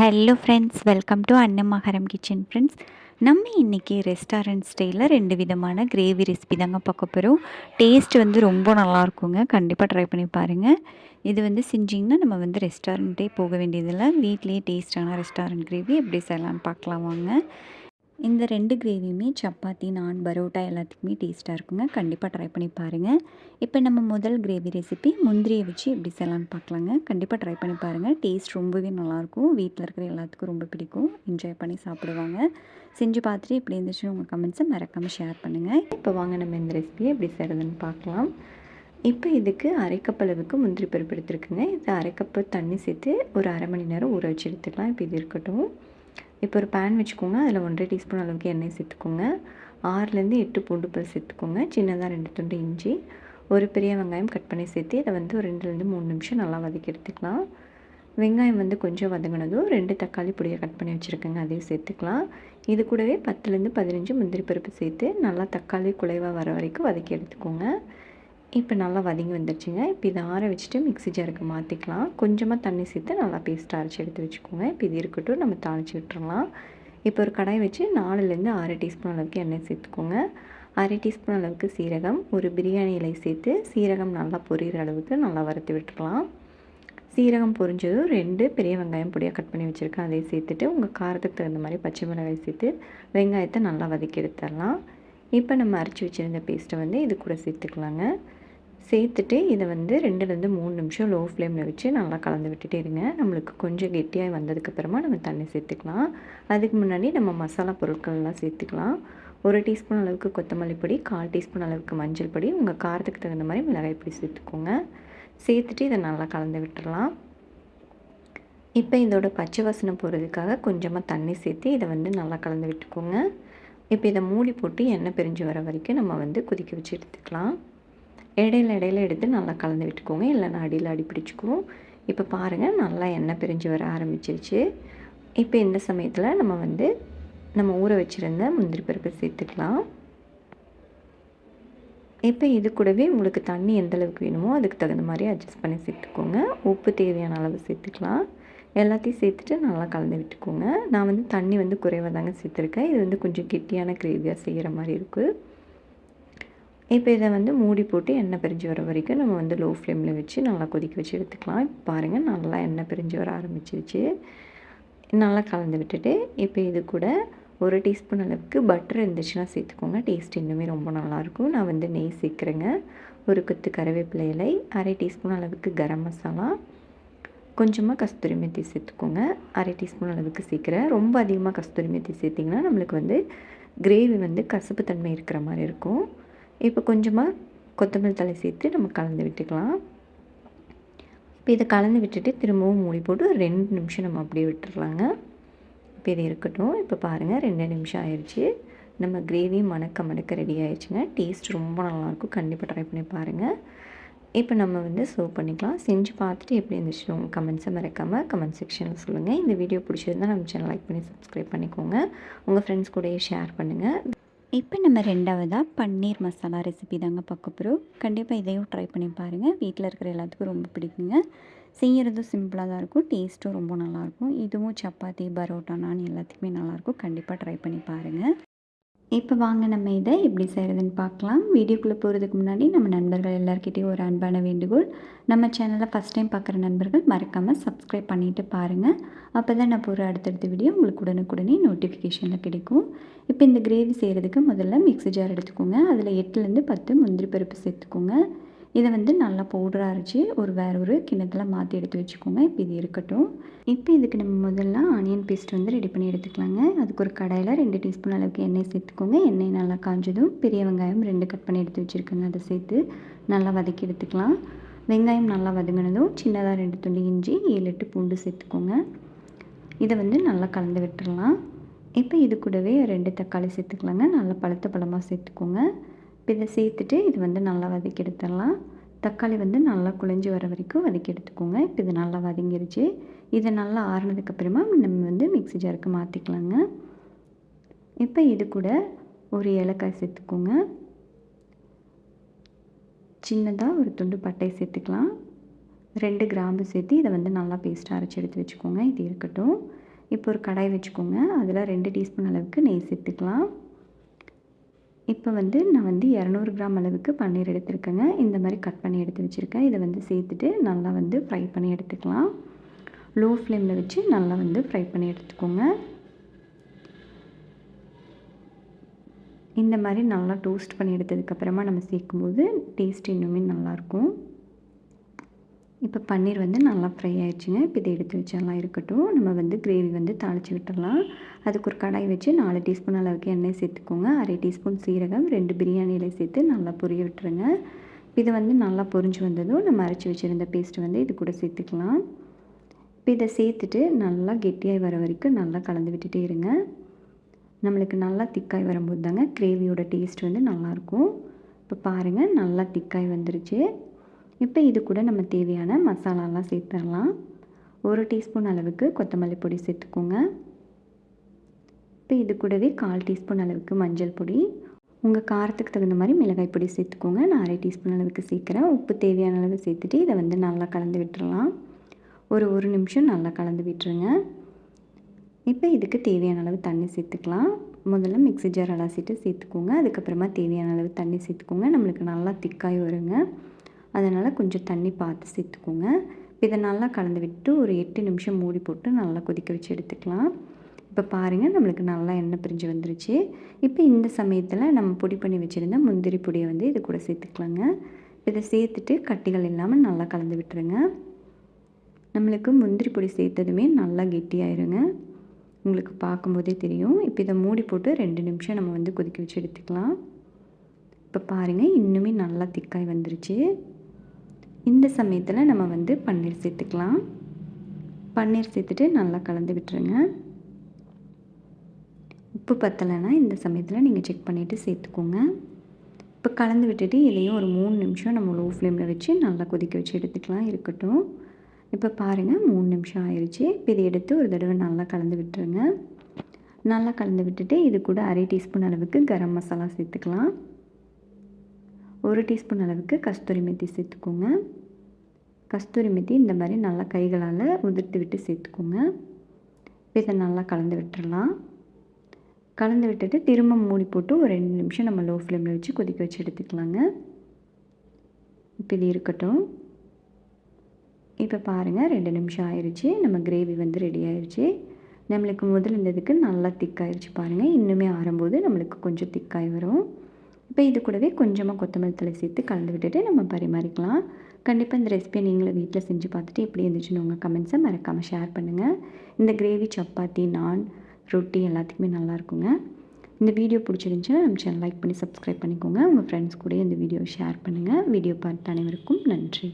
Hello friends welcome to Annamaharam kitchen friends நம்ம இன்றைக்கி restaurant ஸ்டைலில் ரெண்டு விதமான கிரேவி ரெசிபி தாங்க பார்க்க போகிறோம் டேஸ்ட் வந்து ரொம்ப நல்லா இருக்குங்க கண்டிப்பாக ட்ரை பண்ணி பாருங்கள் இது வந்து செஞ்சிங்கன்னா நம்ம வந்து ரெஸ்டாரண்ட்டே போக வேண்டியதில்லை. வீட்லேயே டேஸ்டான ரெஸ்டாரண்ட் கிரேவி எப்படி செய்யலாம்னு பார்க்கலாம் வாங்க. இந்த ரெண்டு கிரேவியுமே சப்பாத்தி நான் பரோட்டா எல்லாத்துக்குமே டேஸ்ட்டாக இருக்குங்க. கண்டிப்பாக ட்ரை பண்ணி பாருங்கள் இப்போ நம்ம முதல் கிரேவி ரெசிபி முந்திரியை வச்சு எப்படி செய்யலான்னு பார்க்கலாங்க. கண்டிப்பாக ட்ரை பண்ணி பாருங்கள் டேஸ்ட் ரொம்பவே நல்லாயிருக்கும். வீட்டில் இருக்கிற எல்லாத்துக்கும் ரொம்ப பிடிக்கும். என்ஜாய் பண்ணி சாப்பிடுவாங்க. செஞ்சு பார்த்துட்டு எப்படி இருந்துச்சுன்னு உங்கள் கமெண்ட்ஸை மறக்காமல் ஷேர் பண்ணுங்கள் இப்போ வாங்க நம்ம இந்த ரெசிபியை எப்படி செய்கிறதுன்னு பார்க்கலாம். இப்போ இதுக்கு அரைக்கப் அளவுக்கு முந்திரி பருப்பு எடுத்துருக்குங்க. இது அரைக்கப்பு தண்ணி சேர்த்து ஒரு அரை மணி நேரம் ஊற வச்சு எடுத்துக்கலாம். இப்போ இது இருக்கட்டும். இப்போ ஒரு பேன் வச்சுக்கோங்க. அதில் ஒன்றரை டீஸ்பூன் அளவுக்கு எண்ணெய் சேர்த்துக்கோங்க. ஆறுலேருந்து எட்டு பூண்டு பல் சேர்த்துக்கோங்க. சின்னதாக ரெண்டு துண்டு இஞ்சி ஒரு பெரிய வெங்காயம் கட் பண்ணி சேர்த்து இதை வந்து ஒரு ரெண்டுலேருந்து மூணு நிமிஷம் நல்லா வதக்கி எடுத்துக்கலாம். வெங்காயம் வந்து கொஞ்சம் வதங்கினதும் ரெண்டு தக்காளி பொடியை கட் பண்ணி வச்சுருக்கேங்க. அதையும் சேர்த்துக்கலாம். இது கூடவே பத்துலேருந்து பதினஞ்சு முந்திரி பருப்பு சேர்த்து நல்லா தக்காளி குலைவாக வர வரைக்கும் வதக்கி எடுத்துக்கோங்க. இப்போ நல்லா வதங்கி வந்துடுச்சுங்க. இப்போ இதை ஆற வச்சுட்டு மிக்ஸி ஜாருக்கு மாற்றிக்கலாம் கொஞ்சமாக தண்ணி சேர்த்து நல்லா பேஸ்ட் அரைச்சி எடுத்து வச்சுக்கோங்க. இப்போ இது இருக்கட்டும் நம்ம தாளித்து விட்டுறலாம். இப்போ ஒரு கடாய் வச்சு நாலுலேருந்து ஆறு டீஸ்பூன் அளவுக்கு எண்ணெய் சேர்த்துக்கோங்க. அரை டீஸ்பூன் அளவுக்கு சீரகம் ஒரு பிரியாணி இலை சேர்த்து சீரகம் நல்லா பொரியிற அளவுக்கு நல்லா வறுத்து விட்டுக்கலாம். சீரகம் பொரிஞ்சதும் ரெண்டு பெரிய வெங்காயம் பொடியாக கட் பண்ணி வச்சுருக்கேன். அதையும் சேர்த்துட்டு உங்கள் காரத்துக்கு தகுந்த மாதிரி பச்சை மிளகாய் சேர்த்து வெங்காயத்தை நல்லா வதக்கி எடுத்துடலாம். இப்போ நம்ம அரைச்சி வச்சுருந்த பேஸ்ட்டை வந்து இது கூட சேர்த்துக்கலாங்க. சேர்த்துட்டு இதை வந்து ரெண்டுலேருந்து மூணு நிமிஷம் லோ ஃப்ளேமில் வச்சு நல்லா கலந்து விட்டுட்டே இருங்க. நம்மளுக்கு கொஞ்சம் கெட்டியாக வந்ததுக்கப்புறமா நம்ம தண்ணி சேர்த்துக்கலாம். அதுக்கு முன்னாடி நம்ம மசாலா பொருட்கள்லாம் சேர்த்துக்கலாம். ஒரு டீஸ்பூன் அளவுக்கு கொத்தமல்லி பொடி கால் டீஸ்பூன் அளவுக்கு மஞ்சள் பொடி உங்கள் காரத்துக்கு தகுந்த மாதிரி மிளகாய் பொடி சேர்த்துக்கோங்க. சேர்த்துட்டு இதை நல்லா கலந்து விட்டுறலாம் இப்போ இதோட பச்சை வாசனை போகிறதுக்காக கொஞ்சமாக தண்ணி சேர்த்து இதை வந்து நல்லா கலந்து விட்டுக்கோங்க. இப்போ இதை மூடி போட்டு எண்ணெய் பிரிஞ்சு வர வரைக்கும் நம்ம வந்து கொதிக்க வச்சு எடுத்துக்கலாம். இடையில இடையில எடுத்து நல்லா கலந்து விட்டுக்கோங்க. இல்லைன்னா அடியில் அடி பிடிச்சிக்கும். இப்போ பாருங்கள் நல்லா எண்ணெய் பிரிஞ்சு வர ஆரம்பிச்சிருச்சு. இப்போ இந்த சமயத்தில் நம்ம வந்து நம்ம ஊற வச்சுருந்த முந்திரி பருப்பை சேர்த்துக்கலாம். இப்போ இது கூடவே உங்களுக்கு தண்ணி எந்த அளவுக்கு வேணுமோ அதுக்கு தகுந்த மாதிரி அட்ஜஸ்ட் பண்ணி சேர்த்துக்கோங்க. உப்பு தேவையான அளவு சேர்த்துக்கலாம். எல்லாத்தையும் சேர்த்துட்டு நல்லா கலந்து விட்டுக்கோங்க. நான் வந்து தண்ணி வந்து குறைவாக தாங்க சேர்த்துருக்கேன். இது வந்து கொஞ்சம் கெட்டியான கிரேவியாக செய்கிற மாதிரி இருக்குது இப்போ இதை வந்து மூடி போட்டு எண்ணெய் பிரிஞ்சு வர வரைக்கும் நம்ம வந்து லோ ஃப்ளேமில் வச்சு நல்லா கொதிக்க வச்சு எடுத்துக்கலாம். இப்போ பாருங்கள் நல்லா எண்ணெய் பிரிஞ்சு வர ஆரம்பிச்சிருச்சு. நல்லா கலந்து விட்டுட்டு இப்போ இது கூட ஒரு டீஸ்பூன் அளவுக்கு பட்டர் இருந்துச்சுன்னா சேர்த்துக்கோங்க. டேஸ்ட் இன்னுமே ரொம்ப நல்லாயிருக்கும். நான் வந்து நெய் சேர்க்குறேங்க. ஒரு கொத்து கருவேப்பிலை இலை அரை டீஸ்பூன் அளவுக்கு கரம் மசாலா கொஞ்சமாக கஸ்தூரி மெத்தி சேர்த்துக்கோங்க. அரை டீஸ்பூன் அளவுக்கு சேர்க்குறேன். ரொம்ப அதிகமாக கஸ்தூரி மெத்தி சேர்த்திங்கன்னா நம்மளுக்கு வந்து கிரேவி வந்து கசப்பு தன்மை இருக்கிற மாதிரி இருக்கும். இப்போ கொஞ்சமாக கொத்தமல்லி தலை சேர்த்து நம்ம கலந்து விட்டுக்கலாம். இப்போ இதை கலந்து விட்டுட்டு திரும்பவும் மூடி போட்டு ரெண்டு நிமிஷம் நம்ம அப்படியே விட்டுடலாங்க இப்போ இது இருக்கட்டும். இப்போ பாருங்கள் ரெண்டு நிமிஷம் ஆயிடுச்சு நம்ம கிரேவி மணக்க மணக்க ரெடி ஆயிடுச்சுங்க டேஸ்ட் ரொம்ப நல்லாயிருக்கும். கண்டிப்பாக ட்ரை பண்ணி பாருங்கள் இப்போ நம்ம வந்து சர்வ் பண்ணிக்கலாம். செஞ்சு பார்த்துட்டு எப்படி இருந்துச்சு உங்கள் கமெண்ட்ஸை மறக்காமல் கமெண்ட் செக்ஷனில் சொல்லுங்கள் இந்த வீடியோ பிடிச்சிருந்தால் நம்ம சேனல் லைக் பண்ணி சப்ஸ்கிரைப் பண்ணிக்கோங்க. உங்கள் ஃப்ரெண்ட்ஸ் கூடயே ஷேர் பண்ணுங்கள் இப்போ நம்ம ரெண்டாவதாக பன்னீர் மசாலா ரெசிபி தாங்க பார்க்க போகிறோம் கண்டிப்பாக இதையும் ட்ரை பண்ணி பாருங்கள் வீட்டில் இருக்கிற எல்லாத்துக்கும் ரொம்ப பிடிக்குங்க. செய்கிறதும் சிம்பிளாக தான் இருக்கும். டேஸ்ட்டும் ரொம்ப நல்லாயிருக்கும் இதுவும் சப்பாத்தி பரோட்டா நான் எல்லாத்துக்குமே நல்லாயிருக்கும் கண்டிப்பாக ட்ரை பண்ணி பாருங்கள் இப்போ வாங்க நம்ம இதை எப்படி செய்கிறதுன்னு பார்க்கலாம். வீடியோக்குள்ளே போகிறதுக்கு முன்னாடி நம்ம நண்பர்கள் எல்லாருக்கிட்டேயும் ஒரு அன்பான வேண்டுகோள். நம்ம சேனலில் ஃபஸ்ட் டைம் பார்க்குற நண்பர்கள் மறக்காமல் சப்ஸ்கிரைப் பண்ணிவிட்டு பாருங்கள் அப்போ தான் நான் போகிற அடுத்தடுத்த வீடியோ உங்களுக்கு உடனுக்குடனே நோட்டிஃபிகேஷனில் கிடைக்கும். இப்போ இந்த கிரேவி செய்கிறதுக்கு முதல்ல மிக்ஸி ஜார் எடுத்துக்கோங்க. அதில் எட்டுலேருந்து பத்து முந்திரி பருப்பு சேர்த்துக்கோங்க. இதை வந்து நல்லா பவுடராக அரைச்சி ஒரு வேற ஒரு கிண்ணத்தில் மாற்றி எடுத்து வச்சுக்கோங்க. இப்போ இது இருக்கட்டும். இப்போ இதுக்கு நம்ம முதல்ல ஆனியன் பேஸ்ட் வந்து ரெடி பண்ணி எடுத்துக்கலாங்க. அதுக்கு ஒரு கடாயில் ரெண்டு டீஸ்பூன் அளவுக்கு எண்ணெய் சேர்த்துக்கோங்க. எண்ணெய் நல்லா காஞ்சதும் பெரிய வெங்காயம் ரெண்டு கட் பண்ணி எடுத்து வச்சுருக்கோங்க. அதை சேர்த்து நல்லா வதக்கி எடுத்துக்கலாம். வெங்காயம் நல்லா வதங்கினதும் சின்னதாக ரெண்டு துண்டு இஞ்சி ஏழு எட்டு பூண்டு சேர்த்துக்கோங்க. இதை வந்து நல்லா கலந்து விட்டுடலாம் இப்போ இது கூடவே ரெண்டு தக்காளி சேர்த்துக்கலாங்க. நல்லா பழுத்த பழமாக சேர்த்துக்கோங்க. இதை சேர்த்துட்டு இது வந்து நல்லா வதக்கி எடுத்துடலாம். தக்காளி வந்து நல்லா குழஞ்சி வர வரைக்கும் வதக்கி எடுத்துக்கோங்க. இப்போ இது நல்லா வதங்கிருச்சு. இதை நல்லா ஆறுனதுக்கப்புறமா நம்ம வந்து மிக்ஸி ஜாருக்கு மாற்றிக்கலாங்க இப்போ இது கூட ஒரு ஏலக்காய் சேர்த்துக்கோங்க. சின்னதாக ஒரு துண்டு பட்டை சேர்த்துக்கலாம். ரெண்டு கிராம்பு சேர்த்து இதை வந்து நல்லா பேஸ்ட்டாக அரைச்சி எடுத்து வச்சுக்கோங்க. இது இருக்கட்டும். இப்போ ஒரு கடாய் வச்சுக்கோங்க. அதில் ரெண்டு டீஸ்பூன் அளவுக்கு நெய் சேர்த்துக்கலாம். இப்போ வந்து நான் வந்து இரநூறு கிராம் அளவுக்கு பன்னீர் எடுத்துருக்கேங்க. இந்த மாதிரி கட் பண்ணி எடுத்து வச்சுருக்கேன். இதை வந்து சேர்த்துட்டு நல்லா வந்து ஃப்ரை பண்ணி எடுத்துக்கலாம். லோ ஃப்ளேமில் வச்சு நல்லா வந்து ஃப்ரை பண்ணி எடுத்துக்கோங்க. இந்த மாதிரி நல்லா டோஸ்ட் பண்ணி எடுத்ததுக்கப்புறமா நம்ம சேர்க்கும்போது டேஸ்ட் இன்னுமே நல்லாயிருக்கும் இப்போ பன்னீர் வந்து நல்லா ஃப்ரை ஆயிடுச்சுங்க. இப்போ இதை எடுத்து வச்செல்லாம் இருக்கட்டும். நம்ம வந்து கிரேவி வந்து தாளித்து விட்டுடலாம். அதுக்கு ஒரு கடாய் வச்சு நாலு டீஸ்பூன் அளவுக்கு எண்ணெய் சேர்த்துக்கோங்க. அரை டீஸ்பூன் சீரகம் ரெண்டு பிரியாணியில் சேர்த்து நல்லா பொரிய விட்டுருங்க. இது வந்து நல்லா பொரிஞ்சு வந்ததும் நம்ம அரைச்சி வச்சுருந்த பேஸ்ட்டு வந்து இது கூட சேர்த்துக்கலாம். இப்போ இதை சேர்த்துட்டு நல்லா கெட்டியாகி வர வரைக்கும் நல்லா கலந்து விட்டுட்டே இருங்க. நம்மளுக்கு நல்லா திக்காய் வரும்போது தாங்க கிரேவியோட டேஸ்ட் வந்து நல்லாயிருக்கும் இப்போ பாருங்கள் நல்லா திக்காய் வந்துருச்சு. இப்போ இது கூட நம்ம தேவையான மசாலாலாம் சேர்த்துடலாம். ஒரு டீஸ்பூன் அளவுக்கு கொத்தமல்லி பொடி சேர்த்துக்கோங்க. இப்போ இது கூடவே கால் டீஸ்பூன் அளவுக்கு மஞ்சள் பொடி. உங்கள் காரத்துக்கு தகுந்த மாதிரி மிளகாய் பொடி சேர்த்துக்கோங்க. நான் அரை டீஸ்பூன் அளவுக்கு சேர்க்குறேன். உப்பு தேவையான அளவு சேர்த்துட்டு இதை வந்து நல்லா கலந்து விட்டுறலாம் ஒரு ஒரு நிமிஷம் நல்லா கலந்து விட்டுருங்க. இப்போ இதுக்கு தேவையான அளவு தண்ணி சேர்த்துக்கலாம். முதல்ல மிக்ஸி ஜார் அலாசிட்டு சேர்த்துக்கோங்க. அதுக்கப்புறமா தேவையான அளவு தண்ணி சேர்த்துக்கோங்க. நம்மளுக்கு நல்லா திக்காய் வருங்க. அதனால் கொஞ்சம் தண்ணி பார்த்து சேர்த்துக்கோங்க. இதை நல்லா கலந்து விட்டு ஒரு எட்டு நிமிஷம் மூடி போட்டு நல்லா கொதிக்க வச்சு எடுத்துக்கலாம். இப்போ பாருங்கள் நம்மளுக்கு நல்லா எண்ணெய் பிரிஞ்சு வந்துருச்சு. இப்போ இந்த சமயத்தில் நம்ம பொடி பண்ணி வச்சுருந்த முந்திரி பொடியை வந்து இது கூட சேர்த்துக்கலாங்க. இதை சேர்த்துட்டு கட்டிகள் இல்லாமல் நல்லா கலந்து விட்டுருங்க. நம்மளுக்கு முந்திரி பொடி சேர்த்ததுமே நல்லா கெட்டியாயிருங்க. உங்களுக்கு பார்க்கும்போதே தெரியும். இப்போ இதை மூடி போட்டு ரெண்டு நிமிஷம் நம்ம வந்து கொதிக்க வச்சு எடுத்துக்கலாம். இப்போ பாருங்கள் இன்னுமே நல்லா திக்காய் வந்துருச்சு. இந்த சமயத்தில் நம்ம வந்து பன்னீர் சேர்த்துக்கலாம். பன்னீர் சேர்த்துட்டு நல்லா கலந்து விட்டுருங்க. உப்பு பத்தலைன்னா இந்த சமயத்தில் நீங்கள் செக் பண்ணிவிட்டு சேர்த்துக்கோங்க. இப்போ கலந்து விட்டுட்டு இதையும் ஒரு மூணு நிமிஷம் நம்ம லோ ஃப்ளேமில் வச்சு நல்லா கொதிக்க வச்சு எடுத்துக்கலாம். இருக்கட்டும். இப்போ பாருங்கள் மூணு நிமிஷம் ஆயிடுச்சு இப்போ இதை எடுத்து ஒரு தடவை நல்லா கலந்து விட்டுருங்க. நல்லா கலந்து விட்டுட்டு இது கூட அரை டீஸ்பூன் அளவுக்கு கரம் மசாலா சேர்த்துக்கலாம். ஒரு டீஸ்பூன் அளவுக்கு கஸ்தூரி மெத்தி சேர்த்துக்கோங்க. கஸ்தூரி மெத்தி இந்த மாதிரி நல்லா கைகளால் உதிர்த்து விட்டு சேர்த்துக்கோங்க. இதை நல்லா கலந்து விட்டுடலாம் கலந்து விட்டுட்டு திரும்ப மூடி போட்டு ஒரு ரெண்டு நிமிஷம் நம்ம லோ ஃப்ளேமில் வச்சு கொதிக்க வச்சு எடுத்துக்கலாங்க. இப்போ இது இருக்கட்டும். இப்போ பாருங்கள் ரெண்டு நிமிஷம் ஆயிடுச்சு நம்ம கிரேவி வந்து ரெடி ஆயிடுச்சு நம்மளுக்கு முதல் இருந்ததுக்கு நல்லா திக்காயிருச்சு பாருங்கள் இன்னுமே ஆறும்போது நம்மளுக்கு கொஞ்சம் திக்காய் வரும். இப்போ இது கூடவே கொஞ்சமாக கொத்தமல்லி தலை சேர்த்து கலந்து விட்டுட்டு நம்ம பரிமாறிக்கலாம். கண்டிப்பாக இந்த ரெசிபியை நீங்களும் வீட்டில் செஞ்சு பார்த்துட்டு எப்படி இருந்துச்சுன்னு உங்கள் கமெண்ட்ஸை மறக்காமல் ஷேர் பண்ணுங்கள் இந்த கிரேவி சப்பாத்தி நான் ரொட்டி எல்லாத்துக்குமே நல்லாயிருக்குங்க இந்த வீடியோ பிடிச்சிருந்துச்சுன்னா நம்ம சேனல் லைக் பண்ணி சப்ஸ்கிரைப் பண்ணிக்கோங்க. உங்கள் ஃப்ரெண்ட்ஸ் கூட இந்த வீடியோ ஷேர் பண்ணுங்கள் வீடியோ பார்த்த அனைவருக்கும் நன்றி.